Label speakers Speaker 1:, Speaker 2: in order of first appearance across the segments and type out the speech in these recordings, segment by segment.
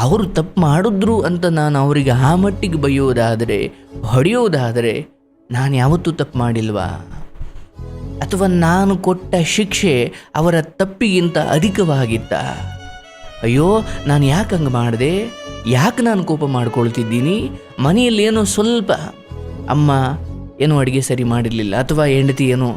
Speaker 1: ಅವರು ತಪ್ಪು ಮಾಡಿದ್ರು ಅಂತ ನಾನು ಅವರಿಗೆ ಆ ಮಟ್ಟಿಗೆ ಬೈಯೋದಾದರೆ ಹೊಡೆಯೋದಾದರೆ ನಾನು ಯಾವತ್ತೂ ತಪ್ಪು ಮಾಡಿಲ್ವಾ? ಅಥವಾ ನಾನು ಕೊಟ್ಟ ಶಿಕ್ಷೆ ಅವರ ತಪ್ಪಿಗಿಂತ ಅಧಿಕವಾಗಿತ್ತ? ಅಯ್ಯೋ, ನಾನು ಯಾಕೆ ಹಂಗೆ ಮಾಡಿದೆ? ಯಾಕೆ ನಾನು ಕೋಪ ಮಾಡ್ಕೊಳ್ತಿದ್ದೀನಿ? ಮನೆಯಲ್ಲಿ ಏನೋ ಸ್ವಲ್ಪ ಅಮ್ಮ ಏನೋ ಅಡುಗೆ ಸರಿ ಮಾಡಿರಲಿಲ್ಲ, ಅಥವಾ ಹೆಂಡತಿ ಏನೋ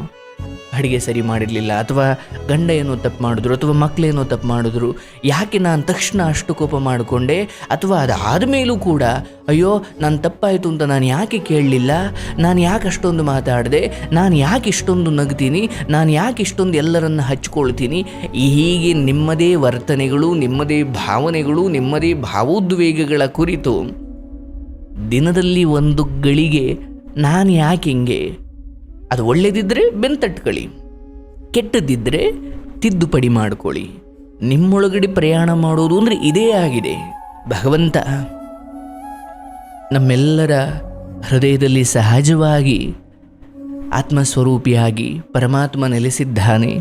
Speaker 1: ಅಡುಗೆ ಸರಿ ಮಾಡಿರಲಿಲ್ಲ ಅಥವಾ ಗಂಡ ಏನೋ ತಪ್ಪು ಮಾಡಿದ್ರು ಅಥವಾ ಮಕ್ಕಳೇನೋ ತಪ್ಪು ಮಾಡಿದ್ರು, ಯಾಕೆ ನಾನು ತಕ್ಷಣ ಅಷ್ಟು ಕೋಪ ಮಾಡಿಕೊಂಡೆ? ಅಥವಾ ಅದಾದ ಮೇಲೂ ಕೂಡ, ಅಯ್ಯೋ, ನಾನು ತಪ್ಪಾಯಿತು ಅಂತ ನಾನು ಯಾಕೆ ಕೇಳಲಿಲ್ಲ? ನಾನು ಯಾಕೆ ಅಷ್ಟೊಂದು ಮಾತಾಡಿದೆ? ನಾನು ಯಾಕೆ ಇಷ್ಟೊಂದು ನಗ್ತೀನಿ? ನಾನು ಯಾಕೆ ಇಷ್ಟೊಂದು ಎಲ್ಲರನ್ನ ಹಚ್ಕೊಳ್ತೀನಿ? ಹೀಗೆ ನಿಮ್ಮದೇ ವರ್ತನೆಗಳು, ನಿಮ್ಮದೇ ಭಾವನೆಗಳು, ನಿಮ್ಮದೇ ಭಾವೋದ್ವೇಗಗಳ ಕುರಿತು ದಿನದಲ್ಲಿ ಒಂದು ಗಳಿಗೆ ನಾನು ಯಾಕೆ ಹಿಂಗೆ? ಅದು ಒಳ್ಳೆಯದಿದ್ದರೆ ಬೆನ್ನು ಬೆಂತಟ್ಕೊಳ್ಳಿ ಕೆಟ್ಟದಿದ್ದರೆ ತಿದ್ದುಪಡಿ ಮಾಡ್ಕೊಳ್ಳಿ. ನಿಮ್ಮೊಳಗಡೆ ಪ್ರಯಾಣ ಮಾಡೋದು ಅಂದರೆ ಇದೇ ಆಗಿದೆ. ಭಗವಂತ ನಮ್ಮೆಲ್ಲರ ಹೃದಯದಲ್ಲಿ ಸಹಜವಾಗಿ ಆತ್ಮಸ್ವರೂಪಿಯಾಗಿ ಪರಮಾತ್ಮ ನೆಲೆಸಿದ್ದಾನೆ.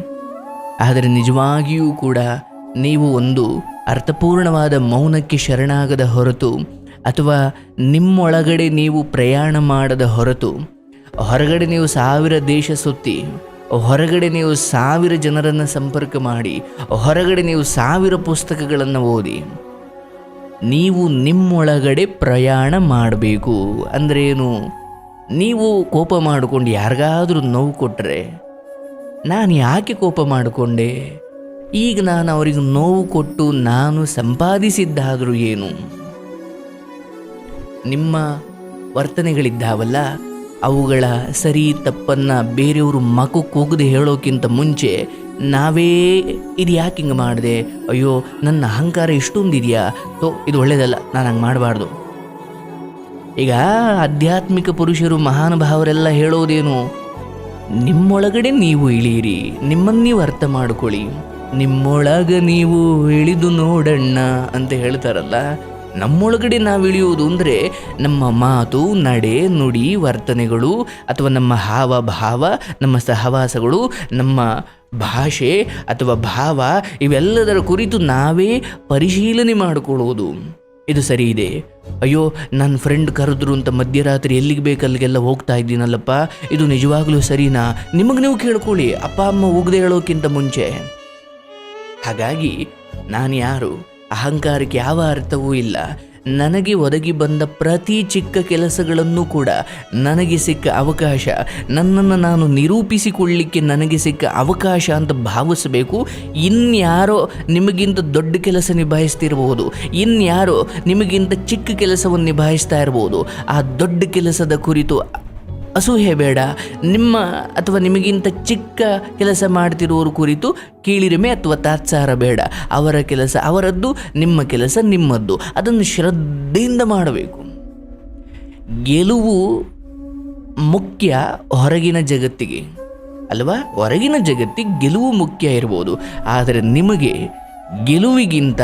Speaker 1: ಆದರೆ ನಿಜವಾಗಿಯೂ ಕೂಡ ನೀವು ಒಂದು ಅರ್ಥಪೂರ್ಣವಾದ ಮೌನಕ್ಕೆ ಶರಣಾಗದ ಹೊರತು ಅಥವಾ ನಿಮ್ಮೊಳಗಡೆ ನೀವು ಪ್ರಯಾಣ ಮಾಡದ ಹೊರತು ಹೊರಗಡೆ ನೀವು ಸಾವಿರ ದೇಶ ಸುತ್ತಿ, ಹೊರಗಡೆ ನೀವು ಸಾವಿರ ಜನರನ್ನು ಸಂಪರ್ಕ ಮಾಡಿ, ಹೊರಗಡೆ ನೀವು ಸಾವಿರ ಪುಸ್ತಕಗಳನ್ನು ಓದಿ, ನೀವು ನಿಮ್ಮೊಳಗಡೆ ಪ್ರಯಾಣ ಮಾಡಬೇಕು. ಅಂದ್ರೇನು ನೀವು ಕೋಪ ಮಾಡಿಕೊಂಡು ಯಾರಿಗಾದರೂ ನೋವು ಕೊಟ್ಟರೆ ನಾನು ಯಾಕೆ ಕೋಪ ಮಾಡಿಕೊಂಡೆ? ಈಗ ನಾನು ಅವರಿಗೆ ನೋವು ಕೊಟ್ಟು ನಾನು ಸಂಪಾದಿಸಿದ್ದಾದರೂ ಏನು? ನಿಮ್ಮ ವರ್ತನೆಗಳಿದ್ದಾವಲ್ಲ? ಅವುಗಳ ಸರಿ ತಪ್ಪನ್ನು ಬೇರೆಯವರು ಮಖಕ್ಕೆ ಹೋಗದೆ ಹೇಳೋಕ್ಕಿಂತ ಮುಂಚೆ ನಾವೇ ಇದು ಯಾಕೆ ಹಿಂಗೆ ಮಾಡಿದೆ? ಅಯ್ಯೋ, ನನ್ನ ಅಹಂಕಾರ ಇಷ್ಟೊಂದಿದೆಯಾ ತೋ, ಇದು ಒಳ್ಳೇದಲ್ಲ, ನಾನು ಹಂಗೆ ಮಾಡಬಾರ್ದು. ಈಗ ಆಧ್ಯಾತ್ಮಿಕ ಪುರುಷರು ಮಹಾನುಭಾವರೆಲ್ಲ ಹೇಳೋದೇನು? ನಿಮ್ಮೊಳಗಡೆ ನೀವು ಇಳಿಯಿರಿ, ನಿಮ್ಮನ್ನು ನೀವು ಅರ್ಥ ಮಾಡ್ಕೊಳ್ಳಿ. ನಿಮ್ಮೊಳಗ ನೀವು ಇಳಿದು ನೋಡಣ್ಣ ಅಂತ ಹೇಳ್ತಾರಲ್ಲ ನಮ್ಮೊಳಗಡೆ ನಾವು ಇಳಿಯುವುದು ಅಂದರೆ ನಮ್ಮ ಮಾತು, ನಡೆ, ನುಡಿ, ವರ್ತನೆಗಳು ಅಥವಾ ನಮ್ಮ ಹಾವ ಭಾವ ನಮ್ಮ ಸಹವಾಸಗಳು, ನಮ್ಮ ಭಾಷೆ ಅಥವಾ ಭಾವ ಇವೆಲ್ಲದರ ಕುರಿತು ನಾವೇ ಪರಿಶೀಲನೆ ಮಾಡಿಕೊಳ್ಳುವುದು. ಇದು ಸರಿ ಇದೆ. ಅಯ್ಯೋ ನನ್ನ ಫ್ರೆಂಡ್ ಕರೆದ್ರು ಅಂತ ಮಧ್ಯರಾತ್ರಿ ಎಲ್ಲಿಗೆ ಬೇಕಲ್ಲಿಗೆಲ್ಲ ಹೋಗ್ತಾ ಇದ್ದೀನಲ್ಲಪ್ಪ? ಇದು ನಿಜವಾಗಲೂ ಸರಿನಾ? ನಿಮಗೆ ನೀವು ಕೇಳ್ಕೊಳ್ಳಿ. ಅಪ್ಪ, ಅಮ್ಮ ಹೋಗದೆ ಹೇಳೋಕ್ಕಿಂತ ಮುಂಚೆ. ಹಾಗಾಗಿ, ನಾನು ಯಾರು? ಅಹಂಕಾರಕ್ಕೆ ಯಾವ ಅರ್ಥವೂ ಇಲ್ಲ. ನನಗೆ ಒದಗಿ ಬಂದ ಪ್ರತಿ ಚಿಕ್ಕ ಕೆಲಸಗಳನ್ನು ಕೂಡ ನನಗೆ ಸಿಕ್ಕ ಅವಕಾಶ. ನನ್ನನ್ನು ನಾನು ನಿರೂಪಿಸಿಕೊಳ್ಳಿಕ್ಕೆ ನನಗೆ ಸಿಕ್ಕ ಅವಕಾಶ ಅಂತ ಭಾವಿಸಬೇಕು. ಇನ್ಯಾರೋ ನಿಮಗಿಂತ ದೊಡ್ಡ ಕೆಲಸ ನಿಭಾಯಿಸ್ತಿರ್ಬೋದು ಇನ್ಯಾರೋ ನಿಮಗಿಂತ ಚಿಕ್ಕ ಕೆಲಸವನ್ನು ನಿಭಾಯಿಸ್ತಾ ಇರ್ಬೋದು ಆ ದೊಡ್ಡ ಕೆಲಸದ ಕುರಿತು ಅಸೂಹೆ ಬೇಡ. ನಿಮ್ಮ ಅಥವಾ ನಿಮಗಿಂತ ಚಿಕ್ಕ ಕೆಲಸ ಮಾಡ್ತಿರೋರು ಕುರಿತು ಕೀಳಿರಿಮೆ ಅಥವಾ ತಾತ್ಸಾರ ಬೇಡ. ಅವರ ಕೆಲಸ ಅವರದ್ದು, ನಿಮ್ಮ ಕೆಲಸ ನಿಮ್ಮದ್ದು. ಅದನ್ನು ಶ್ರದ್ಧೆಯಿಂದ ಮಾಡಬೇಕು. ಗೆಲುವು ಮುಖ್ಯ ಹೊರಗಿನ ಜಗತ್ತಿಗೆ. ಅಲ್ವಾ? ಹೊರಗಿನ ಜಗತ್ತಿಗೆ ಗೆಲುವು ಮುಖ್ಯ ಇರ್ಬೋದು. ಆದರೆ ನಿಮಗೆ ಗೆಲುವಿಗಿಂತ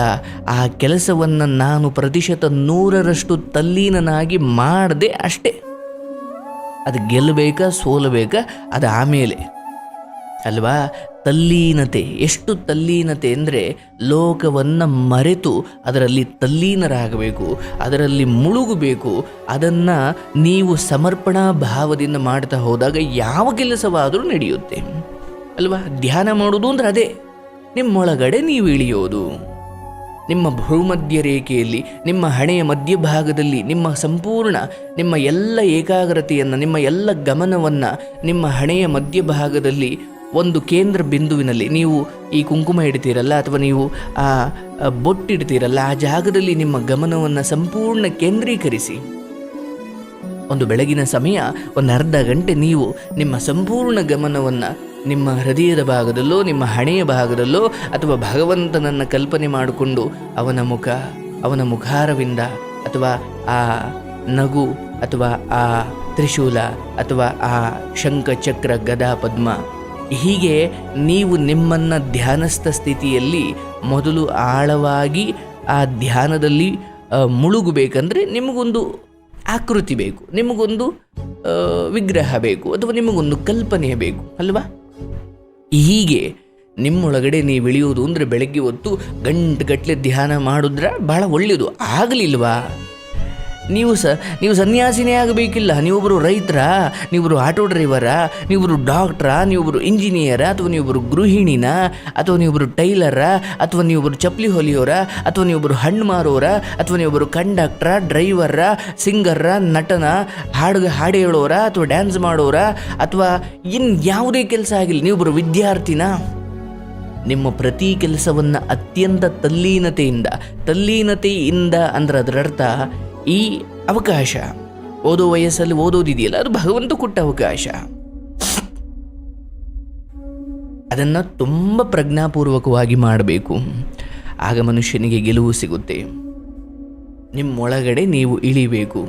Speaker 1: ಆ ಕೆಲಸವನ್ನು ನಾನು ಪ್ರತಿಶತ ನೂರರಷ್ಟು ತಲ್ಲೀನನಾಗಿ ಮಾಡದೆ ಅಷ್ಟೇ. ಅದು ಗೆಲ್ಲಬೇಕಾ, ಸೋಲಬೇಕಾ, ಅದು ಆಮೇಲೆ. ಅಲ್ವಾ? ತಲ್ಲೀನತೆ. ಎಷ್ಟು ತಲ್ಲೀನತೆ ಅಂದರೆ ಲೋಕವನ್ನು ಮರೆತು ಅದರಲ್ಲಿ ತಲ್ಲೀನರಾಗಬೇಕು, ಅದರಲ್ಲಿ ಮುಳುಗಬೇಕು, ಅದನ್ನು ನೀವು ಸಮರ್ಪಣಾ ಭಾವದಿಂದ ಮಾಡ್ತಾ ಹೋದಾಗ ಯಾವ ಕೆಲಸವಾದರೂ ನಡೆಯುತ್ತೆ. ಅಲ್ವಾ? ಧ್ಯಾನ ಮಾಡೋದು ಅಂದ್ರೆ ಅದೇ. ನಿಮ್ಮೊಳಗಡೆ ನೀವು ಇಳಿಯೋದು. ನಿಮ್ಮ ಭೂಮಧ್ಯ ರೇಖೆಯಲ್ಲಿ, ನಿಮ್ಮ ಹಣೆಯ ಮಧ್ಯಭಾಗದಲ್ಲಿ, ನಿಮ್ಮ ಸಂಪೂರ್ಣ, ನಿಮ್ಮ ಎಲ್ಲ ಏಕಾಗ್ರತೆಯನ್ನು, ನಿಮ್ಮ ಎಲ್ಲ ಗಮನವನ್ನು ನಿಮ್ಮ ಹಣೆಯ ಮಧ್ಯಭಾಗದಲ್ಲಿ ಒಂದು ಕೇಂದ್ರ ಬಿಂದುವಿನಲ್ಲಿ ನೀವು ಈ ಕುಂಕುಮ ಇಡ್ತೀರಲ್ಲ ಅಥವಾ ನೀವು ಆ ಬೊಟ್ಟಿಡ್ತೀರಲ್ಲ ಆ ಜಾಗದಲ್ಲಿ ನಿಮ್ಮ ಗಮನವನ್ನು ಸಂಪೂರ್ಣ ಕೇಂದ್ರೀಕರಿಸಿ. ಒಂದು ಬೆಳಗಿನ ಸಮಯ ಒಂದು ಅರ್ಧ ಗಂಟೆ ನೀವು ನಿಮ್ಮ ಸಂಪೂರ್ಣ ಗಮನವನ್ನು ನಿಮ್ಮ ಹೃದಯದ ಭಾಗದಲ್ಲೋ, ನಿಮ್ಮ ಹಣೆಯ ಭಾಗದಲ್ಲೋ ಅಥವಾ ಭಗವಂತನನ್ನು ಕಲ್ಪನೆ ಮಾಡಿಕೊಂಡು ಅವನ ಮುಖ, ಅವನ ಮುಖಾರವಿಂದ ಅಥವಾ ಆ ನಗು ಅಥವಾ ಆ ತ್ರಿಶೂಲ ಅಥವಾ ಆ ಶಂಖ ಚಕ್ರ ಗದಾ ಪದ್ಮ, ಹೀಗೆ ನೀವು ನಿಮ್ಮನ್ನು ಧ್ಯಾನಸ್ಥ ಸ್ಥಿತಿಯಲ್ಲಿ ಮೊದಲು ಆಳವಾಗಿ ಆ ಧ್ಯಾನದಲ್ಲಿ ಮುಳುಗಬೇಕಂದ್ರೆ ನಿಮಗೊಂದು ಆಕೃತಿ ಬೇಕು, ನಿಮಗೊಂದು ವಿಗ್ರಹ ಬೇಕು ಅಥವಾ ನಿಮಗೊಂದು ಕಲ್ಪನೆ ಬೇಕು, ಅಲ್ವಾ? ಹೀಗೆ ನಿಮ್ಮೊಳಗಡೆ ನೀವು ಇಳಿಯೋದು ಅಂದರೆ ಬೆಳಗ್ಗೆ ಹೊತ್ತು ಗಂಟುಗಟ್ಟಲೆ ಧ್ಯಾನ ಮಾಡಿದ್ರೆ ಭಾಳ ಒಳ್ಳೆಯದು ಆಗಲಿಲ್ವಾ? ನೀವು ಸ, ನೀವು ಸನ್ಯಾಸಿನೇ ಆಗಬೇಕಿಲ್ಲ. ನೀವೊಬ್ಬರು ರೈತರ? ನೀವೊಬ್ಬರು ಆಟೋ ಡ್ರೈವರಾ? ನೀವೊಬ್ಬರು ಡಾಕ್ಟ್ರಾ? ನೀವೊಬ್ಬರು ಇಂಜಿನಿಯರಾ? ಅಥವಾ ನೀವೊಬ್ಬರು ಗೃಹಿಣಿನ? ಅಥವಾ ನೀವೊಬ್ಬರು ಟೈಲರ? ಅಥವಾ ನೀವೊಬ್ಬರು ಚಪ್ಪಲಿ ಹೊಲಿಯೋರ? ಅಥವಾ ನೀವೊಬ್ಬರು ಹಣ್ಣು ಮಾರೋರ? ಅಥವಾ ನೀವೊಬ್ಬರು ಕಂಡಕ್ಟ್ರ? ಡ್ರೈವರ? ಸಿಂಗರ ನಟನ? ಹಾಡು ಹಾಡು ಹೇಳೋರ? ಅಥವಾ ಡ್ಯಾನ್ಸ್ ಮಾಡೋರ? ಅಥವಾ ಇನ್ನು ಯಾವುದೇ ಕೆಲಸ ಆಗಿಲ್ಲ. ನೀವೊಬ್ಬರು ವಿದ್ಯಾರ್ಥಿನ? ನಿಮ್ಮ ಪ್ರತಿ ಕೆಲಸವನ್ನು ಅತ್ಯಂತ ತಲ್ಲೀನತೆಯಿಂದ ತಲ್ಲೀನತೆಯಿಂದ ಅಂದ್ರೆ ಅದರರ್ಥ ಈ ಅವಕಾಶ ಓದೋ ವಯಸ್ಸಲ್ಲಿ ಓದೋದಿದೆಯಲ್ಲ, ಅದು ಭಗವಂತ ಕೊಟ್ಟ ಅವಕಾಶ. ಅದನ್ನು ತುಂಬ ಪ್ರಜ್ಞಾಪೂರ್ವಕವಾಗಿ ಮಾಡಬೇಕು. ಆಗ ಮನುಷ್ಯನಿಗೆ ಗೆಲುವು ಸಿಗುತ್ತೆ. ನಿಮ್ಮೊಳಗಡೆ ನೀವು ಇಳಿಬೇಕು.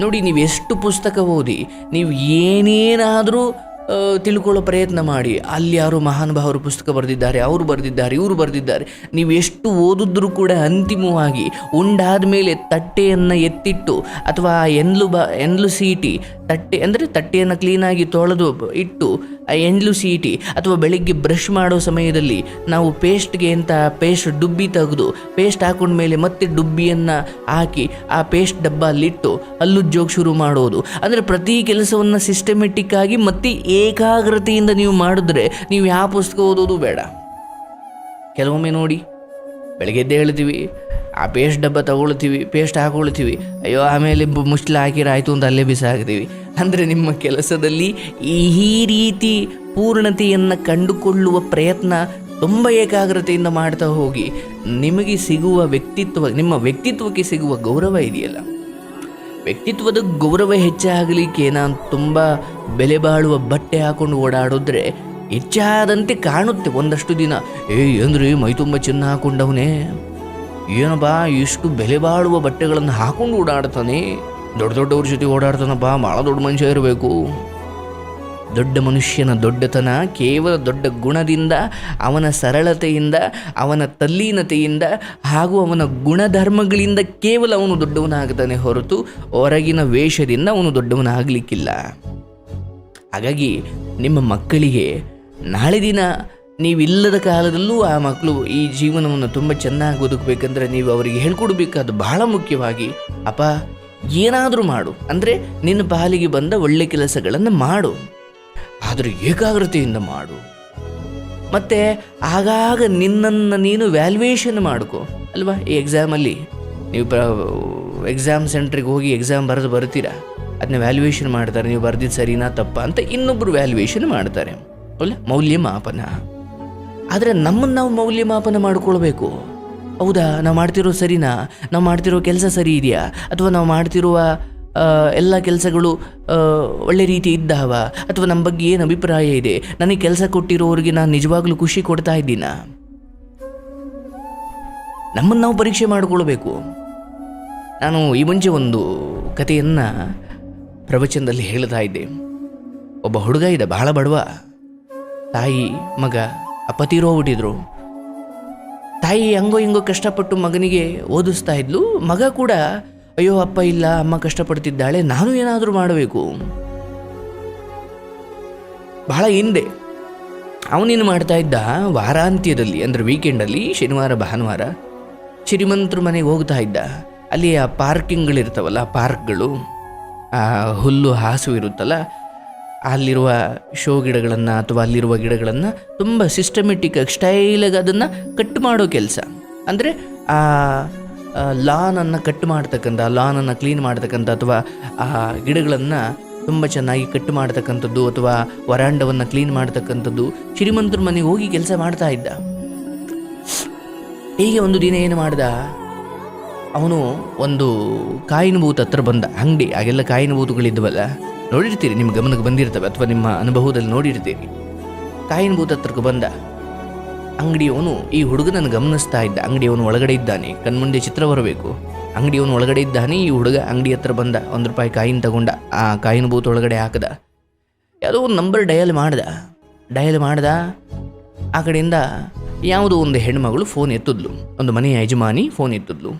Speaker 1: ನೋಡಿ, ನೀವು ಎಷ್ಟು ಪುಸ್ತಕ ಓದಿ, ನೀವು ಏನೇನಾದರೂ ತಿಳ್ಕೊಳ್ಳೋ ಪ್ರಯತ್ನ ಮಾಡಿ. ಅಲ್ಲಿ ಯಾರು ಮಹಾನುಭಾವರು ಪುಸ್ತಕ ಬರೆದಿದ್ದಾರೆ, ಅವರು ಬರೆದಿದ್ದಾರೆ, ಇವರು ಬರೆದಿದ್ದಾರೆ. ನೀವು ಎಷ್ಟು ಓದಿದ್ರೂ ಕೂಡ ಅಂತಿಮವಾಗಿ ಉಂಡಾದ ಮೇಲೆ ತಟ್ಟೆಯನ್ನು ಎತ್ತಿಟ್ಟು ಅಥವಾ ಎನ್ಲು ಬ, ಎನ್ಲು ಸೀಟಿ ತಟ್ಟೆ ಅಂದರೆ ತಟ್ಟೆಯನ್ನು ಕ್ಲೀನಾಗಿ ತೊಳೆದು ಇಟ್ಟು ಎಂಡ್ಲು ಸೀಟಿ ಅಥವಾ ಬೆಳಿಗ್ಗೆ ಬ್ರಷ್ ಮಾಡೋ ಸಮಯದಲ್ಲಿ ನಾವು ಪೇಸ್ಟ್ಗೆ ಅಂತ ಪೇಸ್ಟ್ ಡುಬ್ಬಿ ತೆಗೆದು ಪೇಸ್ಟ್ ಹಾಕೊಂಡ ಮೇಲೆ ಮತ್ತೆ ಡುಬ್ಬಿಯನ್ನು ಹಾಕಿ ಆ ಪೇಸ್ಟ್ ಡಬ್ಬ ಅಲ್ಲಿಟ್ಟು ಅಲ್ಲುಜ್ಜೋಗ ಶುರು ಮಾಡೋದು. ಅಂದರೆ ಪ್ರತಿ ಕೆಲಸವನ್ನು ಸಿಸ್ಟಮೆಟಿಕ್ ಆಗಿ ಮತ್ತೆ ಏಕಾಗ್ರತೆಯಿಂದ ನೀವು ಮಾಡಿದ್ರೆ ನೀವು ಯಾವ ಪುಸ್ತಕ ಓದೋದು ಬೇಡ. ಕೆಲವೊಮ್ಮೆ ನೋಡಿ, ಬೆಳಗ್ಗೆ ಎದ್ದೆ ಹೇಳ್ತೀವಿ, ಆ ಪೇಸ್ಟ್ ಡಬ್ಬ ತಗೊಳ್ತೀವಿ ಪೇಸ್ಟ್ ಹಾಕೊಳ್ತೀವಿ, ಅಯ್ಯೋ ಆಮೇಲೆ ಮುಚ್ಚಲ ಹಾಕಿರಾಯ್ತು ಅಂತ ಅಲ್ಲೇ ಬಿಸಾಕ್ತೀವಿ. ಅಂದರೆ ನಿಮ್ಮ ಕೆಲಸದಲ್ಲಿ ಈ ರೀತಿ ಪೂರ್ಣತೆಯನ್ನು ಕಂಡುಕೊಳ್ಳುವ ಪ್ರಯತ್ನ ತುಂಬ ಏಕಾಗ್ರತೆಯಿಂದ ಮಾಡ್ತಾ ಹೋಗಿ ನಿಮಗೆ ಸಿಗುವ ವ್ಯಕ್ತಿತ್ವ, ನಿಮ್ಮ ವ್ಯಕ್ತಿತ್ವಕ್ಕೆ ಸಿಗುವ ಗೌರವ ಇದೆಯಲ್ಲ. ವ್ಯಕ್ತಿತ್ವದ ಗೌರವ ಹೆಚ್ಚಾಗಲಿಕ್ಕೆ ನಾನು ತುಂಬ ಬೆಲೆ ಬಾಳುವ ಬಟ್ಟೆ ಹಾಕೊಂಡು ಓಡಾಡಿದ್ರೆ ಹೆಚ್ಚಾದಂತೆ ಕಾಣುತ್ತೆ ಒಂದಷ್ಟು ದಿನ. ಏ ಅಂದ್ರೆ ಮೈ ತುಂಬ ಚಿನ್ನ ಹಾಕೊಂಡವನೇ? ಏನಪ್ಪ, ಇಷ್ಟು ಬೆಲೆ ಬಾಳುವ ಬಟ್ಟೆಗಳನ್ನು ಹಾಕೊಂಡು ಓಡಾಡ್ತಾನೆ? ದೊಡ್ಡ ದೊಡ್ಡವ್ರ ಜೊತೆ ಓಡಾಡ್ತಾನಪ್ಪ ಭಾಳ ದೊಡ್ಡ ಮನುಷ್ಯ ಇರಬೇಕು. ದೊಡ್ಡ ಮನುಷ್ಯನ ದೊಡ್ಡತನ ಕೇವಲ ದೊಡ್ಡ ಗುಣದಿಂದ, ಅವನ ಸರಳತೆಯಿಂದ, ಅವನ ತಲ್ಲೀನತೆಯಿಂದ ಹಾಗೂ ಅವನ ಗುಣಧರ್ಮಗಳಿಂದ ಕೇವಲ ಅವನು ದೊಡ್ಡವನಾಗ್ತಾನೆ ಹೊರತು ಹೊರಗಿನ ವೇಷದಿಂದ ಅವನು ದೊಡ್ಡವನಾಗಲಿಕ್ಕಿಲ್ಲ. ಹಾಗಾಗಿ ನಿಮ್ಮ ಮಕ್ಕಳಿಗೆ ನಾಳೆ ದಿನ ನೀವಿಲ್ಲದ ಕಾಲದಲ್ಲೂ ಆ ಮಕ್ಕಳು ಈ ಜೀವನವನ್ನು ತುಂಬ ಚೆನ್ನಾಗಿ ಬದುಕಬೇಕಂದ್ರೆ ನೀವು ಅವರಿಗೆ ಹೇಳ್ಕೊಡ್ಬೇಕಾದ ಬಹಳ ಮುಖ್ಯವಾಗಿ, ಅಪ್ಪ ಏನಾದರೂ ಮಾಡು. ಅಂದರೆ ನಿನ್ನ ಪಾಲಿಗೆ ಬಂದ ಒಳ್ಳೆ ಕೆಲಸಗಳನ್ನು ಮಾಡು. ಆದರೆ ಏಕಾಗ್ರತೆಯಿಂದ ಮಾಡು. ಮತ್ತು ಆಗಾಗ ನಿನ್ನನ್ನು ನೀನು ವ್ಯಾಲ್ಯೂಯೇಷನ್ ಮಾಡ್ಕೊ. ಅಲ್ವಾ? ಈ ಎಕ್ಸಾಮಲ್ಲಿ ನೀವು ಎಕ್ಸಾಮ್ ಸೆಂಟ್ರಿಗೆ ಹೋಗಿ ಎಕ್ಸಾಮ್ ಬರೆದು ಬರ್ತೀರಾ? ಅದನ್ನ ವ್ಯಾಲ್ಯೂಯೇಷನ್ ಮಾಡ್ತಾರೆ. ನೀವು ಬರ್ದಿದ್ದು ಸರಿನಾ ತಪ್ಪ ಅಂತ ಇನ್ನೊಬ್ಬರು ವ್ಯಾಲ್ಯೂಯೇಷನ್ ಮಾಡ್ತಾರೆ. ಅಲ್ಲ ಮೌಲ್ಯಮಾಪನ. ಆದರೆ ನಮ್ಮನ್ನು ನಾವು ಮೌಲ್ಯಮಾಪನ ಮಾಡ್ಕೊಳ್ಬೇಕು. ಹೌದಾ? ನಾವು ಮಾಡ್ತಿರೋ ಸರಿನಾ? ನಾವು ಮಾಡ್ತಿರೋ ಕೆಲಸ ಸರಿ ಇದೆಯಾ? ಅಥವಾ ನಾವು ಮಾಡ್ತಿರುವ ಎಲ್ಲ ಕೆಲಸಗಳು ಒಳ್ಳೆ ರೀತಿ ಇದ್ದಾವ? ಅಥವಾ ನಮ್ಮ ಬಗ್ಗೆ ಏನು ಅಭಿಪ್ರಾಯ ಇದೆ? ನನಗೆ ಕೆಲಸ ಕೊಟ್ಟಿರೋರಿಗೆ ನಾನು ನಿಜವಾಗ್ಲೂ ಖುಷಿ ಕೊಡ್ತಾ ಇದ್ದೀನಾ? ನಮ್ಮನ್ನು ನಾವು ಪರೀಕ್ಷೆ ಮಾಡಿಕೊಳ್ಬೇಕು. ನಾನು ಈ ಮುಂಚೆ ಒಂದು ಕಥೆಯನ್ನು ಪ್ರವಚನದಲ್ಲಿ ಹೇಳ್ತಾ ಇದ್ದೆ. ಒಬ್ಬ ಹುಡುಗ ಇದ್ದ, ಬಹಳ ಬಡವ. ತಾಯಿ, ಮಗ ಅಪತಿರೋಗ್ಬಿಟ್ಟಿದ್ರು ತಾಯಿ ಹಂಗೋ ಹಿಂಗೋ ಕಷ್ಟಪಟ್ಟು ಮಗನಿಗೆ ಓದಿಸ್ತಾ ಇದ್ಲು, ಮಗ ಕೂಡ, ಅಯ್ಯೋ, ಅಪ್ಪ ಇಲ್ಲ, ಅಮ್ಮ ಕಷ್ಟಪಡ್ತಿದ್ದಾಳೆ, ನಾನು ಏನಾದರೂ ಮಾಡಬೇಕು? ಬಹಳ ಹಿಂದೆ ಅವನೇನು ಮಾಡ್ತಾ ಇದ್ದ, ವಾರಾಂತ್ಯದಲ್ಲಿ, ಅಂದರೆ ವೀಕೆಂಡಲ್ಲಿ, ಶನಿವಾರ, ಭಾನುವಾರ, ಶ್ರೀಮಂತರ ಮನೆಗೆ ಹೋಗ್ತಾ ಇದ್ದ. ಅಲ್ಲಿ ಆ ಪಾರ್ಕಿಂಗ್ಗಳಿರ್ತಾವಲ್ಲ, ಪಾರ್ಕ್ಗಳು, ಆ, ಹುಲ್ಲು, ಹಾಸು ಇರುತ್ತಲ್ಲ ಅಲ್ಲಿರುವ ಶೋ ಗಿಡಗಳನ್ನು ಅಥವಾ ಅಲ್ಲಿರುವ ಗಿಡಗಳನ್ನು ತುಂಬ ಸಿಸ್ಟಮೆಟಿಕ್ ಸ್ಟೈಲಾಗಿ ಅದನ್ನು ಕಟ್ ಮಾಡೋ ಕೆಲಸ. ಅಂದರೆ ಆ ಲಾನನ್ನು ಕಟ್ ಮಾಡ್ತಕ್ಕಂಥ ಲಾನನ್ನು ಕ್ಲೀನ್ ಮಾಡ್ತಕ್ಕಂಥ ಅಥವಾ, ಆ, ಗಿಡಗಳನ್ನು ತುಂಬ ಚೆನ್ನಾಗಿ ಕಟ್ ಮಾಡ್ತಕ್ಕಂಥದ್ದು ಅಥವಾ ವರಾಂಡವನ್ನು ಕ್ಲೀನ್ ಮಾಡ್ತಕ್ಕಂಥದ್ದು ಶ್ರೀಮಂತರ ಮನೆಗೆ ಹೋಗಿ ಕೆಲಸ ಮಾಡ್ತಾ ಇದ್ದ. ಹೀಗೆ ಒಂದು ದಿನ ಏನು ಮಾಡ್ದ? ಅವನು ಒಂದು ಕಾಯಿನ ಬೂತ್ ಹತ್ರ ಬಂದ, ಅಂಗಡಿ ಆಗೆಲ್ಲ ಕಾಯಿನ ಬೂತುಗಳಿದ್ವಲ್ಲ ನೋಡಿರ್ತೀರಿ ನಿಮ್ಮ ಗಮನಕ್ಕೆ ಬಂದಿರ್ತವೆ ಅಥವಾ ನಿಮ್ಮ ಅನುಭವದಲ್ಲಿ ನೋಡಿರ್ತೀರಿ. ಕಾಯಿನ ಬೂತ್ ಹತ್ರಕ್ಕೆ ಬಂದ, ಅಂಗಡಿಯವನು, ಈ ಹುಡುಗನನ್ನು ಗಮನಿಸ್ತಾ ಇದ್ದ, ಅಂಗಡಿಯವನು ಒಳಗಡೆ ಇದ್ದಾನೆ ಕಣ್ಮುಂದೆ ಚಿತ್ರ ಬರಬೇಕು. ಅಂಗಡಿಯವನು ಒಳಗಡೆ ಇದ್ದಾನೆ, ಈ ಹುಡುಗ ಅಂಗಡಿ ಹತ್ರ ಬಂದ, ಒಂದು ರೂಪಾಯಿ ಕಾಯಿನ ತಗೊಂಡ, ಆ ಕಾಯಿನ ಬೂತ್ ಒಳಗಡೆ ಹಾಕದ. ಯಾವುದೋ ಒಂದು ನಂಬರ್ ಡಯಲ್ ಮಾಡ್ದ ಡಯಲ್ ಮಾಡ್ದ, ಆ ಕಡೆಯಿಂದ ಯಾವುದೋ ಒಂದು ಹೆಣ್ಮಗಳು ಫೋನ್ ಎತ್ತಿದ್ಲು, ಒಂದು ಮನೆಯ ಯಜಮಾನಿ ಫೋನ್ ಎತ್ತಿದ್ಲು.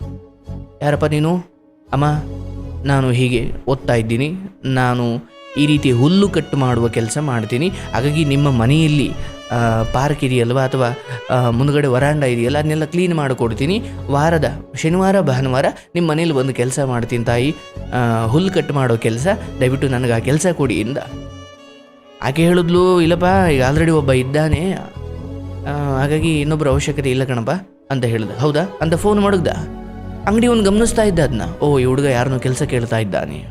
Speaker 1: ಯಾರಪ್ಪ ನೀನು? ಅಮ್ಮ, ನಾನು ಹೀಗೆ ಓದ್ತಾ ಇದ್ದೀನಿ. ನಾನು ಈ ರೀತಿ ಹುಲ್ಲು ಕಟ್ಟು ಮಾಡುವ ಕೆಲಸ ಮಾಡ್ತೀನಿ. ಹಾಗಾಗಿ ನಿಮ್ಮ ಮನೆಯಲ್ಲಿ ಪಾರ್ಕ್ ಇದೆಯಲ್ವ ಅಥವಾ ಮುಂದಗಡೆ ಮುಂದ್ಗಡೆ ವರಾಂಡ ಇದೆಯಲ್ಲ, ಅದನ್ನೆಲ್ಲ ಕ್ಲೀನ್ ಮಾಡಿಕೊಡ್ತೀನಿ. ವಾರದ, ಶನಿವಾರ, ಭಾನುವಾರ ನಿಮ್ಮ ಮನೇಲಿ ಒಂದು ಕೆಲಸ ಮಾಡ್ತೀನಿ ತಾಯಿ. ಹುಲ್ಲು ಕಟ್ ಮಾಡೋ ಕೆಲಸ. ದಯವಿಟ್ಟು ನನಗೆ ಆ ಕೆಲಸ ಕೊಡಿ ಇಂದ ಆಕೆ ಹೇಳಿದ್ಲು, ಇಲ್ಲಪ್ಪ, ಈಗ ಆಲ್ರೆಡಿ ಒಬ್ಬ ಇದ್ದಾನೆ. ಹಾಗಾಗಿ ಇನ್ನೊಬ್ಬರ ಅವಶ್ಯಕತೆ ಇಲ್ಲ ಕಣಪ್ಪ ಅಂತ ಹೇಳಿದ. ಹೌದಾ? ಅಂತ ಫೋನ್ ಮಾಡಿದ್ದ? ಅಂಗಡಿ ಒಂದು ಗಮನಿಸ್ತಾ ಇದ್ದ ಅದನ್ನ ಓ, ಈ ಹುಡುಗ ಯಾರನ್ನೂ ಕೆಲಸ ಕೇಳ್ತಾ ಇದ್ದಾನೆ.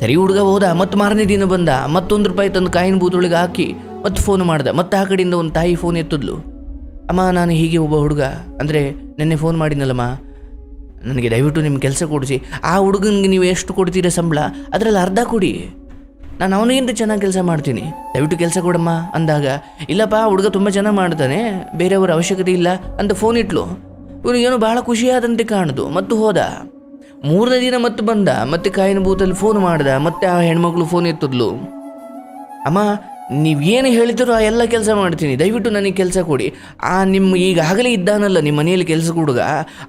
Speaker 1: ಸರಿ ಹುಡುಗ ಹೋದ. ಮತ್ತು ಮಾರನೇ ದಿನ ಬಂದ. ಮತ್ತೊಂದು ರೂಪಾಯಿ ತಂದು ಕಾಯಿನ ಬೂದೊಳಗೆ ಹಾಕಿ ಮತ್ತೆ ಫೋನ್ ಮಾಡ್ದೆ. ಮತ್ತೆ ಆ ಕಡೆಯಿಂದ ಒಂದು ತಾಯಿ ಫೋನ್ ಎತ್ತಿದ್ಲು. ಅಮ್ಮ, ನಾನು ಹೀಗೆ ಒಬ್ಬ ಹುಡುಗ. ಅಂದರೆ, ನಿನ್ನೆ ಫೋನ್ ಮಾಡಿದ್ನಲ್ಲಮ್ಮ. ನನಗೆ ದಯವಿಟ್ಟು ನಿಮ್ಮ ಕೆಲಸ ಕೊಡಿಸಿ. ಆ ಹುಡುಗನಿಗೆ ನೀವು ಎಷ್ಟು ಕೊಡ್ತೀರ ಸಂಬಳ? ಅದರಲ್ಲಿ ಅರ್ಧ ಕೊಡಿ. ನಾನು ಅವನಿಗಿಂತ ಚೆನ್ನಾಗಿ ಕೆಲಸ ಮಾಡ್ತೀನಿ. ದಯವಿಟ್ಟು ಕೆಲಸ ಕೊಡಮ್ಮ ಅಂದಾಗ, ಇಲ್ಲಪ್ಪ ಹುಡುಗ ತುಂಬ ಚೆನ್ನಾಗಿ ಮಾಡ್ತಾನೆ. ಬೇರೆಯವರ ಅವಶ್ಯಕತೆ ಇಲ್ಲ ಅಂತ ಫೋನ್ ಇಟ್ಲು. ಇವನಿಗೇನೋ ಬಹಳ ಖುಷಿಯಾದಂತೆ ಕಾಣದು. ಮತ್ತು ಹೋದ. ಮೂರನೇ ದಿನ ಮತ್ತೆ ಬಂದ. ಮತ್ತೆ ಕಾಯಿನ ಬೂತಲ್ಲಿ ಫೋನ್ ಮಾಡ್ದ. ಮತ್ತೆ ಆ ಹೆಣ್ಮಗಳು ಫೋನ್ ಎತ್ತಿದ್ಲು. ಅಮ್ಮ ನೀವೇನು ಹೇಳ್ತೀರೋ ಆ ಎಲ್ಲ ಕೆಲಸ ಮಾಡ್ತೀನಿ. ದಯವಿಟ್ಟು ನನಗೆ ಕೆಲಸ ಕೊಡಿ. ಆ ನಿಮ್ಮ ಈಗಾಗಲೇ ಇದ್ದಾನಲ್ಲ ನಿಮ್ಮ ಮನೆಯಲ್ಲಿ ಕೆಲಸ ಹುಡುಗ.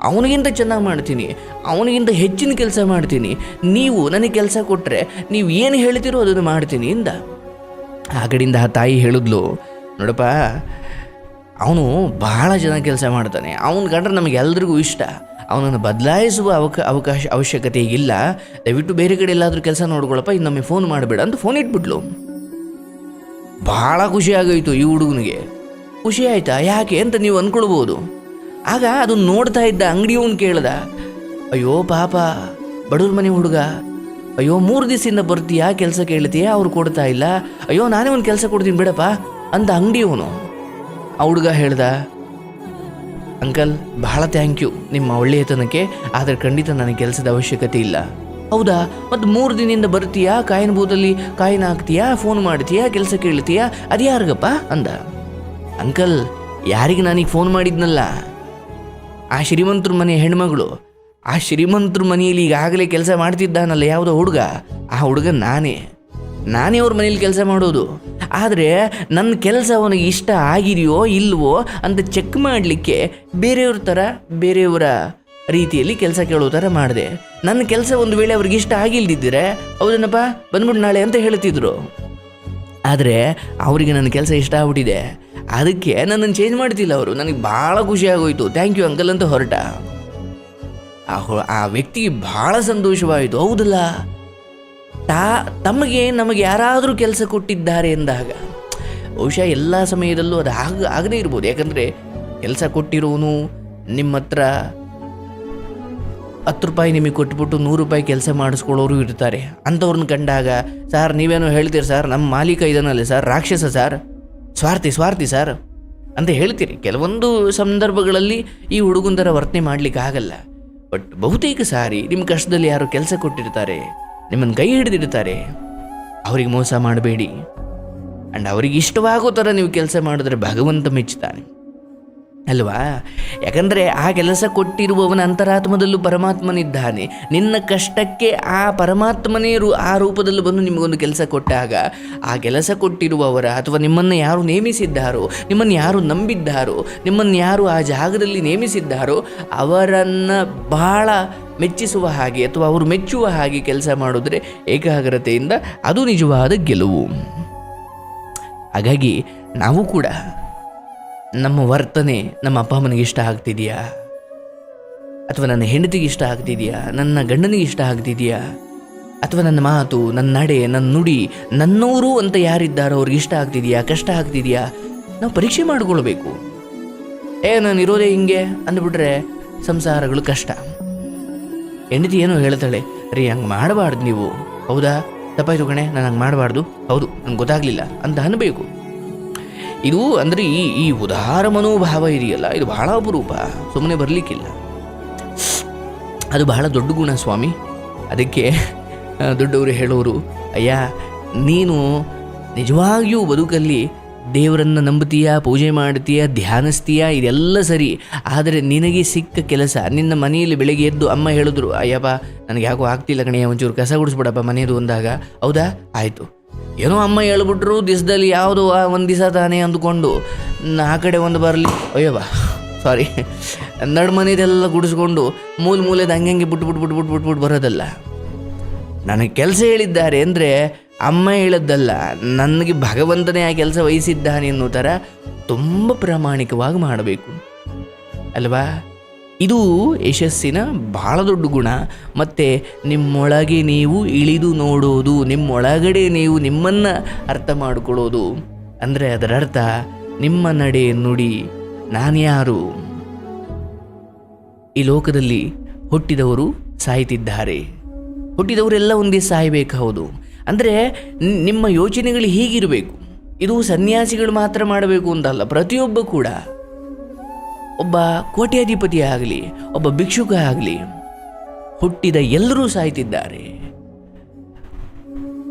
Speaker 1: ಅವನಿಗಿಂತ ಚೆನ್ನಾಗಿ ಮಾಡ್ತೀನಿ. ಅವನಿಗಿಂತ ಹೆಚ್ಚಿನ ಕೆಲಸ ಮಾಡ್ತೀನಿ. ನೀವು ನನಗೆ ಕೆಲಸ ಕೊಟ್ಟರೆ ನೀವು ಏನು ಹೇಳ್ತೀರೋ ಅದನ್ನು ಮಾಡ್ತೀನಿ, ಇಂದ. ಆ ಕಡೆಯಿಂದ ಆ ತಾಯಿ ಹೇಳಿದ್ಲು, ನೋಡಪ್ಪ ಅವನು ಬಹಳ ಜನ ಕೆಲಸ ಮಾಡ್ತಾನೆ. ಅವನು ಕಂಡ್ರೆ ನಮಗೆ ಎಲ್ರಿಗೂ ಇಷ್ಟ. ಅವನನ್ನು ಬದಲಾಯಿಸುವ ಅವಕ, ಅವಕಾಶ, ಅವಶ್ಯಕತೆ ಇಲ್ಲ ದಯವಿಟ್ಟು ಬೇರೆ ಕಡೆ ಎಲ್ಲಾದರೂ ಕೆಲಸ ನೋಡ್ಕೊಳಪ್ಪ, ಇನ್ನೊಮ್ಮೆ ಫೋನ್ ಮಾಡಬೇಡ ಅಂತ ಫೋನ್ ಇಟ್ಬಿಟ್ಲು. ಭಾಳ ಖುಷಿ ಈ ಹುಡುಗನಿಗೆ. ಖುಷಿ ಆಯ್ತಾ? ಯಾಕೆ ಅಂತ ನೀವು ಅಂದ್ಕೊಳ್ಬೋದು ಆಗ ಅದನ್ನ ನೋಡ್ತಾ ಇದ್ದ ಅಂಗಡಿಯವನು ಕೇಳ್ದ, ಅಯ್ಯೋ ಪಾಪ, ಬಡವ್ರ ಮನೆ ಹುಡುಗ. ಅಯ್ಯೋ, ಮೂರು ದಿವಸದಿಂದ ಬರ್ತೀಯಾ? ಕೆಲಸ ಕೇಳ್ತೀಯಾ? ಅವ್ರು ಕೊಡ್ತಾ ಇಲ್ಲ. ಅಯ್ಯೋ, ನಾನೇ ಒಂದು ಕೆಲಸ ಕೊಡ್ತೀನಿ ಬಿಡಪ್ಪ ಅಂತ ಅಂಗಡಿಯವನು. ಆ ಹುಡುಗ ಹೇಳ್ದ, ಅಂಕಲ್, ಬಹಳ ಥ್ಯಾಂಕ್ ಯು ನಿಮ್ಮ ಒಳ್ಳೆಯತನಕ್ಕೆ, ಆದರೆ ಖಂಡಿತ ನನಗೆ ಕೆಲಸದ ಅವಶ್ಯಕತೆ ಇಲ್ಲ. ಹೌದಾ? ಮತ್ತು ಮೂರು ದಿನದಿಂದ ಬರ್ತೀಯಾ? ಕಾಯಿನ ಬೂದಲ್ಲಿ ಕಾಯಿನ ಹಾಕ್ತೀಯಾ? ಫೋನ್ ಮಾಡ್ತೀಯಾ? ಕೆಲಸ ಕೇಳ್ತೀಯಾ? ಅದು ಯಾರಿಗಪ್ಪ? ಅಂದ. ಅಂಕಲ್, ಯಾರಿಗೆ ನಾನೀಗ ಫೋನ್ ಮಾಡಿದ್ನಲ್ಲ? ಆ ಶ್ರೀಮಂತರ ಮನೆ ಹೆಣ್ಮಗಳು. ಆ ಶ್ರೀಮಂತರ ಮನೆಯಲ್ಲಿ ಈಗಾಗಲೇ ಕೆಲಸ ಮಾಡ್ತಿದ್ದಾನಲ್ಲ ಯಾವುದೋ ಹುಡುಗ? ಆ ಹುಡುಗ ನಾನೇ. ನಾನೇ ಅವ್ರ ಮನೇಲಿ ಕೆಲಸ ಮಾಡೋದು. ಆದರೆ ನನ್ನ ಕೆಲಸ ಅವನಿಗೆ ಇಷ್ಟ ಆಗಿದೆಯೋ ಇಲ್ವೋ ಅಂತ ಚೆಕ್ ಮಾಡಲಿಕ್ಕೆ ಬೇರೆಯವ್ರ ಥರ ಬೇರೆಯವರ ರೀತಿಯಲ್ಲಿ ಕೆಲಸ ಕೇಳೋ ಥರ ಮಾಡಿದೆ. ನನ್ನ ಕೆಲಸ ಒಂದು ವೇಳೆ ಅವ್ರಿಗೆ ಇಷ್ಟ ಆಗಿಲ್ದಿದ್ದರೆ ಹೌದನಪ್ಪ ಬಂದ್ಬಿಟ್ಟು ನಾಳೆ ಅಂತ ಹೇಳ್ತಿದ್ರು. ಆದರೆ ಅವರಿಗೆ ನನ್ನ ಕೆಲಸ ಇಷ್ಟ ಆಗ್ಬಿಟ್ಟಿದೆ. ಅದಕ್ಕೆ ನನ್ನನ್ನು ಚೇಂಜ್ ಮಾಡ್ತಿಲ್ಲ ಅವರು. ನನಗೆ ಭಾಳ ಖುಷಿ ಆಗೋಯ್ತು. ಥ್ಯಾಂಕ್ ಯು ಅಂಕಲ್ ಅಂತ ಹೊರಟ. ಆ ವ್ಯಕ್ತಿಗೆ ಭಾಳ ಸಂತೋಷವಾಯಿತು. ಹೌದಲ್ಲ? ತಾ, ತಮಗೆ ನಮಗೆ ಯಾರಾದರೂ ಕೆಲಸ ಕೊಟ್ಟಿದ್ದಾರೆ ಎಂದಾಗ, ಬಹುಶಃ ಎಲ್ಲ ಸಮಯದಲ್ಲೂ ಅದು ಆಗ, ಆಗದೇ ಇರ್ಬೋದು. ಯಾಕಂದರೆ ಕೆಲಸ ಕೊಟ್ಟಿರೋನು ನಿಮ್ಮ ಹತ್ರ ಹತ್ತು ರೂಪಾಯಿ ನಿಮಗೆ ಕೊಟ್ಬಿಟ್ಟು ನೂರು ರೂಪಾಯಿ ಕೆಲಸ ಮಾಡಿಸ್ಕೊಳ್ಳೋರು ಇರ್ತಾರೆ. ಅಂಥವ್ರನ್ನ ಕಂಡಾಗ, ಸರ್, ನೀವೇನೋ ಹೇಳ್ತೀರಿ ಸರ್? ನಮ್ಮ ಮಾಲೀಕ ಇದನ್ನಲ್ಲ ಸರ್? ರಾಕ್ಷಸ ಸರ್? ಸ್ವಾರ್ಥಿ ಸ್ವಾರ್ಥಿ ಸರ್? ಅಂತ ಹೇಳ್ತೀರಿ. ಕೆಲವೊಂದು ಸಂದರ್ಭಗಳಲ್ಲಿ ಈ ಹುಡುಗುಂದರ ವರ್ತನೆ ಮಾಡಲಿಕ್ಕೆ ಆಗಲ್ಲ. ಬಟ್ ಬಹುತೇಕ ಸಾರಿ ನಿಮ್ಮ ಕಷ್ಟದಲ್ಲಿ ಯಾರು ಕೆಲಸ ಕೊಟ್ಟಿರ್ತಾರೆ ನಿಮ್ಮನ್ನು ಕೈ ಹಿಡಿದಿರ್ತಾರೆ ಅವರಿಗೆ ಮೋಸ ಮಾಡಬೇಡಿ. ಆ್ಯಂಡ್ ಅವರಿಗೆ ಇಷ್ಟವಾಗೋ ಥರ ನೀವು ಕೆಲಸ ಮಾಡಿದ್ರೆ ಭಗವಂತ ಮೆಚ್ಚುತ್ತಾನೆ ಅಲ್ವಾ? ಯಾಕಂದರೆ ಆ ಕೆಲಸ ಕೊಟ್ಟಿರುವವನ ಅಂತರಾತ್ಮದಲ್ಲೂ ಪರಮಾತ್ಮನಿದ್ದಾನೆ. ನಿನ್ನ ಕಷ್ಟಕ್ಕೆ ಆ ಪರಮಾತ್ಮನೇ ಆ ರೂಪದಲ್ಲಿ ಬಂದು ನಿಮಗೊಂದು ಕೆಲಸ ಕೊಟ್ಟಾಗ, ಆ ಕೆಲಸ ಕೊಟ್ಟಿರುವವರ ಅಥವಾ ನಿಮ್ಮನ್ನು ಯಾರು ನೇಮಿಸಿದ್ದಾರೋ, ನಿಮ್ಮನ್ನು ಯಾರು ನಂಬಿದ್ದಾರೋ, ನಿಮ್ಮನ್ನು ಯಾರು ಆ ಜಾಗದಲ್ಲಿ ನೇಮಿಸಿದ್ದಾರೋ, ಅವರನ್ನು ಬಹಳ ಮೆಚ್ಚಿಸುವ ಹಾಗೆ ಅಥವಾ ಅವರು ಮೆಚ್ಚುವ ಹಾಗೆ ಕೆಲಸ ಮಾಡಿದ್ರೆ ಏಕಾಗ್ರತೆಯಿಂದ ಅದು ನಿಜವಾದ ಗೆಲುವು. ಹಾಗಾಗಿ ನಾವು ಕೂಡ ನಮ್ಮ ವರ್ತನೆ ನಮ್ಮ ಅಪ್ಪ ಅಮ್ಮನಿಗೆ ಇಷ್ಟ ಆಗ್ತಿದೆಯಾ? ಅಥವಾ ನನ್ನ ಹೆಂಡತಿಗೆ ಇಷ್ಟ ಆಗ್ತಿದೆಯಾ? ನನ್ನ ಗಂಡನಿಗೆ ಇಷ್ಟ ಆಗ್ತಿದೆಯಾ? ಅಥವಾ ನನ್ನ ಮಾತು, ನನ್ನ ನಡೆ, ನನ್ನ ನುಡಿ ನನ್ನವರು ಅಂತ ಯಾರಿದ್ದಾರೋ ಅವ್ರಿಗೆ ಇಷ್ಟ ಆಗ್ತಿದೆಯಾ? ಕಷ್ಟ ಆಗ್ತಿದೆಯಾ? ನಾವು ಪರೀಕ್ಷೆ ಮಾಡಿಕೊಳ್ಬೇಕು. ಏ, ನಾನು ಇರೋದೇ ಹಿಂಗೆ ಅಂದ್ಬಿಟ್ರೆ ಸಂಸಾರಗಳು ಕಷ್ಟ. ಹೆಂಡತಿ ಏನೋ ಹೇಳ್ತಾಳೆ, ರೀ, ಹಂಗೆ ಮಾಡಬಾರ್ದು ನೀವು. ಹೌದಾ? ತಪ್ಪಾಯ್ತು ಕಣೆ, ನಾನು ಹಂಗೆ ಮಾಡಬಾರ್ದು. ಹೌದು, ನಂಗೆ ಗೊತ್ತಾಗಲಿಲ್ಲ. ಅಂತ ಅನ್ನಬೇಕು ಇದು ಅಂದರೆ ಈ ಈ ಉದಾರ ಮನೋಭಾವ ಇದೆಯಲ್ಲ, ಇದು ಬಹಳ ಅಪರೂಪ. ಸುಮ್ಮನೆ ಬರಲಿಕ್ಕಿಲ್ಲ. ಅದು ಬಹಳ ದೊಡ್ಡ ಗುಣ ಸ್ವಾಮಿ. ಅದಕ್ಕೆ ದೊಡ್ಡವರು ಹೇಳೋರು, ಅಯ್ಯ, ನೀನು ನಿಜವಾಗಿಯೂ ಬದುಕಲ್ಲಿ ದೇವರನ್ನು ನಂಬುತ್ತೀಯ, ಪೂಜೆ ಮಾಡ್ತೀಯಾ ಧ್ಯಾನಿಸ್ತೀಯಾ? ಇದೆಲ್ಲ ಸರಿ. ಆದರೆ ನಿನಗೆ ಸಿಕ್ಕ ಕೆಲಸ, ನಿನ್ನ ಮನೆಯಲ್ಲಿ ಬೆಳಗ್ಗೆ ಎದ್ದು ಅಮ್ಮ ಹೇಳಿದ್ರು, ಅಯ್ಯಪ್ಪ, ನನಗೆ ಯಾಕೋ ಆಗ್ತಿಲ್ಲ ಕಣಯ್ಯ ಒಂಚೂರು ಕಸ ಗುಡಿಸ್ಬಿಡಪ್ಪ ಮನೆಯದು ಅಂದಾಗ, ಹೌದಾ? ಆಯಿತು. ಏನೋ ಅಮ್ಮ ಹೇಳ್ಬಿಟ್ರು ದಿವಸದಲ್ಲಿ ಯಾವುದೋ ಒಂದು ದಿವಸ ತಾನೇ ಅಂದುಕೊಂಡು ಆ ಕಡೆ ಒಂದು ಬರಲಿ ಅಯ್ಯವ್ವ ಸಾರಿ ನಡು ಮನೆಯದೆಲ್ಲ ಗುಡಿಸ್ಕೊಂಡು, ಮೂಲೆ ಮೂಲೆದು ಹಂಗೆ ಬಿಟ್ಟು ಬಿಟ್ಟು ಬಿಟ್ಟು ಬಿಟ್ಟು ಬಿಟ್ಟು ಬಿಟ್ಟು ಬರೋದಲ್ಲ. ನನಗೆ ಕೆಲಸ ಹೇಳಿದ್ದಾರೆ ಅಂದರೆ ಅಮ್ಮ ಹೇಳದ್ದಲ್ಲ, ನನಗೆ ಭಗವಂತನೇ ಆ ಕೆಲಸ ವಹಿಸಿದ್ದಾನೆ ಅನ್ನೋ ಥರ ತುಂಬ ಪ್ರಾಮಾಣಿಕವಾಗಿ ಮಾಡಬೇಕು. ಅಲ್ವಾ? ಇದು ಯಶಸ್ಸಿನ ಭಾಳ ದೊಡ್ಡ ಗುಣ. ಮತ್ತು ನಿಮ್ಮೊಳಗೆ ನೀವು ಇಳಿದು ನೋಡೋದು, ನಿಮ್ಮೊಳಗಡೆ ನೀವು ನಿಮ್ಮನ್ನು ಅರ್ಥ ಮಾಡಿಕೊಳ್ಳೋದು. ಅಂದರೆ ಅದರ ಅರ್ಥ, ನಿಮ್ಮ ನಡೆ ನುಡಿ. ನಾನ್ಯಾರು ಈ ಲೋಕದಲ್ಲಿ ಹುಟ್ಟಿದವರು ಸಾಯ್ತಿದ್ದಾರೆ. ಹುಟ್ಟಿದವರೆಲ್ಲ ಒಂದೇ ಸಾಯಬೇಕು, ಹೌದು. ಅಂದರೆ ನಿಮ್ಮ ಯೋಚನೆಗಳು ಹೀಗಿರಬೇಕು. ಇದು ಸನ್ಯಾಸಿಗಳು ಮಾತ್ರ ಮಾಡಬೇಕು ಅಂತಲ್ಲ, ಪ್ರತಿಯೊಬ್ಬ ಕೂಡ. ಒಬ್ಬ ಕೋಟ್ಯಾಧಿಪತಿ ಆಗಲಿ, ಒಬ್ಬ ಭಿಕ್ಷುಕ ಆಗಲಿ, ಹುಟ್ಟಿದ ಎಲ್ಲರೂ ಸಾಯ್ತಿದ್ದಾರೆ.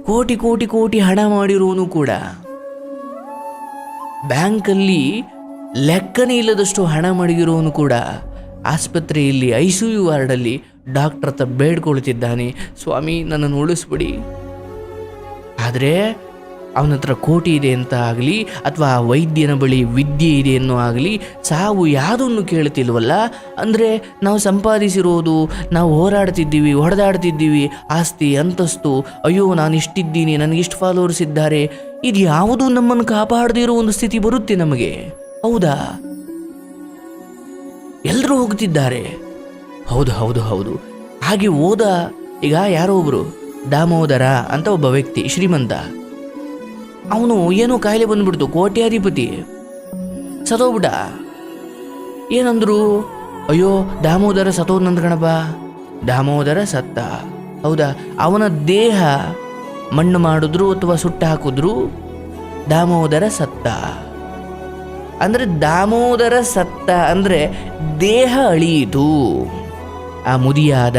Speaker 1: ಕೋಟಿ ಕೋಟಿ ಕೋಟಿ ಹಣ ಮಾಡಿರೋನು ಕೂಡ. ಬ್ಯಾಂಕಲ್ಲಿ ಲೆಕ್ಕನೇ ಇಲ್ಲದಷ್ಟು ಹಣ ಮಡಗಿರೋನು ಕೂಡ ಆಸ್ಪತ್ರೆಯಲ್ಲಿ ಐ ಸಿ ಯು ವಾರ್ಡಲ್ಲಿ ಡಾಕ್ಟರ್ ಹತ್ರ ಬೇಡ್ಕೊಳ್ತಿದ್ದಾನೆ. ಸ್ವಾಮಿ, ನನ್ನನ್ನು ಉಳಿಸ್ಬಿಡಿ. ಆದರೆ ಅವನ ಹತ್ರ ಕೋಟಿ ಇದೆ ಅಂತ ಆಗಲಿ ಅಥವಾ ವೈದ್ಯನ ಬಳಿ ವಿದ್ಯೆ ಇದೆ ಅನ್ನೋ ಆಗಲಿ ಸಾವು ಯಾವುದನ್ನು ಕೇಳ್ತಿಲ್ವಲ್ಲ ಅಂದರೆ ನಾವು ಸಂಪಾದಿಸಿರೋದು, ನಾವು ಹೋರಾಡ್ತಿದ್ದೀವಿ, ಹೊಡೆದಾಡ್ತಿದ್ದೀವಿ, ಆಸ್ತಿ, ಅಂತಸ್ತು, ಅಯ್ಯೋ ನಾನು ಇಷ್ಟಿದ್ದೀನಿ ನನಗಿಷ್ಟು ಫಾಲೋವರ್ಸ್ ಇದ್ದಾರೆ, ಇದು ಯಾವುದೂ ನಮ್ಮನ್ನು ಕಾಪಾಡದಿರೋ ಒಂದು ಸ್ಥಿತಿ ಬರುತ್ತೆ ನಮಗೆ. ಹೌದಾ? ಎಲ್ಲರೂ ಹೋಗ್ತಿದ್ದಾರೆ. ಹೌದು ಹೌದು ಹೌದು. ಹಾಗೆ ಹೋದ ಈಗ ಯಾರೋ ಒಬ್ರು. ದಾಮೋದರ ಅಂತ ಒಬ್ಬ ವ್ಯಕ್ತಿ, ಶ್ರೀಮಂತ. ಅವನು ಏನೋ ಕಾಯಿಲೆ ಬಂದ್ಬಿಡ್ತು, ಕೋಟ್ಯಾಧಿಪತಿ. ಸತೋಬಿಡ ಏನಂದ್ರು, ಅಯ್ಯೋ, ದಾಮೋದರ ಸತ್ತೋದ್ನಂತ ಕಣಪ್ಪ. ದಾಮೋದರ ಸತ್ತ. ಹೌದಾ? ಅವನ ದೇಹ ಮಣ್ಣು ಮಾಡಿದ್ರು ಅಥವಾ ಸುಟ್ಟು ಹಾಕಿದ್ರು, ದಾಮೋದರ ಸತ್ತ. ಅಂದ್ರೆ ದಾಮೋದರ ಸತ್ತ ಅಂದ್ರೆ ದೇಹ ಅಳಿಯಿತು. ಆ ಮುದಿಯಾದ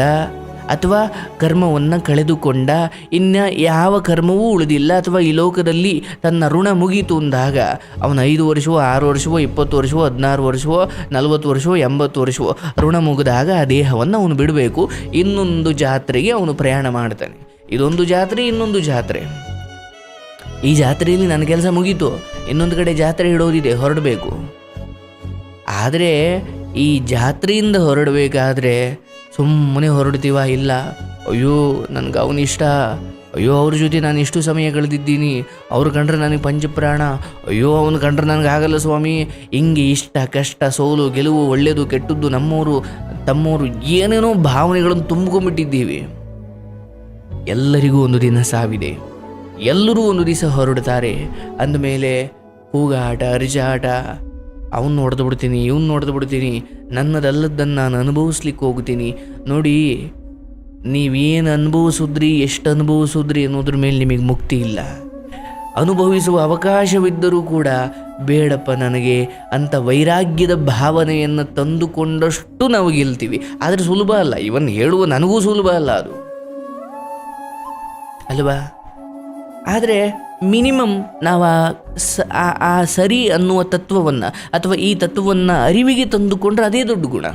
Speaker 1: ಅಥವಾ ಕರ್ಮವನ್ನು ಕಳೆದುಕೊಂಡ, ಇನ್ನು ಯಾವ ಕರ್ಮವೂ ಉಳಿದಿಲ್ಲ, ಅಥವಾ ಈ ಲೋಕದಲ್ಲಿ ತನ್ನ ಋಣ ಮುಗೀತು ಅಂದಾಗ, ಅವನು ಐದು ವರ್ಷವೋ, ಆರು ವರ್ಷವೋ, ಇಪ್ಪತ್ತು ವರ್ಷವೋ, ಹದಿನಾರು ವರ್ಷವೋ, ನಲವತ್ತು ವರ್ಷವೋ, ಎಂಬತ್ತು ವರ್ಷವೋ, ಋಣ ಮುಗಿದಾಗ ಆ ದೇಹವನ್ನು ಅವನು ಬಿಡಬೇಕು. ಇನ್ನೊಂದು ಜಾತ್ರೆಗೆ ಅವನು ಪ್ರಯಾಣ ಮಾಡ್ತಾನೆ. ಇದೊಂದು ಜಾತ್ರೆ, ಇನ್ನೊಂದು ಜಾತ್ರೆ. ಈ ಜಾತ್ರೆಯಲ್ಲಿ ನನ್ನ ಕೆಲಸ ಮುಗೀತು. ಇನ್ನೊಂದು ಕಡೆ ಜಾತ್ರೆ ಇಡೋದಿದೆ ಹೊರಡಬೇಕು. ಆದರೆ ಈ ಜಾತ್ರೆಯಿಂದ ಹೊರಡಬೇಕಾದ್ರೆ ಸುಮ್ಮನೆ ಹೊರಡ್ತೀವ? ಇಲ್ಲ. ಅಯ್ಯೋ ನನಗೆ ಅವನಿಷ್ಟ ಅಯ್ಯೋ, ಅವ್ರ ಜೊತೆ ನಾನು ಇಷ್ಟು ಸಮಯ ಕಳೆದಿದ್ದೀನಿ. ಅವ್ರು ಕಂಡ್ರೆ ನನಗೆ ಪಂಚಪ್ರಾಣ. ಅಯ್ಯೋ, ಅವನು ಕಂಡ್ರೆ ನನಗೆ ಆಗಲ್ಲ ಸ್ವಾಮಿ. ಹಿಂಗೆ ಇಷ್ಟ, ಕಷ್ಟ, ಸೋಲು, ಗೆಲುವು ಒಳ್ಳೆಯದು ಕೆಟ್ಟದ್ದು ನಮ್ಮವರು ತಮ್ಮವರು ಏನೇನೋ ಭಾವನೆಗಳನ್ನು ತುಂಬಿಕೊಂಡ್ಬಿಟ್ಟಿದ್ದೀವಿ. ಎಲ್ಲರಿಗೂ ಒಂದು ದಿನ ಸಾವಿದೆ. ಎಲ್ಲರೂ ಒಂದು ದಿವಸ ಹೊರಡ್ತಾರೆ. ಅಂದಮೇಲೆ ಕೂಗಾಟ ಅರಿಜಾಟ ಅವನು ನೋಡ್ದು ಬಿಡ್ತೀನಿ ಇವನ್ನ ನೋಡ್ದು ಬಿಡ್ತೀನಿ ನನ್ನದಲ್ಲದನ್ನು ನಾನು ಅನುಭವಿಸ್ಲಿಕ್ಕೆ ಹೋಗ್ತೀನಿ. ನೋಡಿ, ನೀವೇನು ಅನುಭವಿಸಿದ್ರಿ, ಎಷ್ಟು ಅನುಭವಿಸಿದ್ರಿ ಅನ್ನೋದ್ರ ಮೇಲೆ ನಿಮಗೆ ಮುಕ್ತಿ ಇಲ್ಲ. ಅನುಭವಿಸುವ ಅವಕಾಶವಿದ್ದರೂ ಕೂಡ ಬೇಡಪ್ಪ ನನಗೆ, ಅಂತ ವೈರಾಗ್ಯದ ಭಾವನೆಯನ್ನು ತಂದುಕೊಂಡಷ್ಟು ನಾವು ಗೆಲ್ತೀವಿ. ಆದರೆ ಸುಲಭ ಅಲ್ಲ, ಇವನ್ ಹೇಳುವ ನನಗೂ ಸುಲಭ ಅಲ್ಲ ಅದು. ಅಲ್ವಾ? ಆದರೆ ಮಿನಿಮಮ್ ನಾವು ಆ ಸರಿ ಅನ್ನುವ ತತ್ವವನ್ನು ಅಥವಾ ಈ ತತ್ವವನ್ನು ಅರಿವಿಗೆ ತಂದುಕೊಂಡ್ರೆ ಅದೇ ದೊಡ್ಡ ಗುಣ.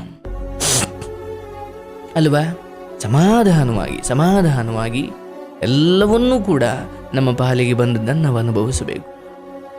Speaker 1: ಅಲ್ವಾ? ಸಮಾಧಾನವಾಗಿ ಸಮಾಧಾನವಾಗಿ ಎಲ್ಲವನ್ನೂ ಕೂಡ ನಮ್ಮ ಪಾಲಿಗೆ ಬಂದದ್ದನ್ನು ನಾವು ಅನುಭವಿಸಬೇಕು.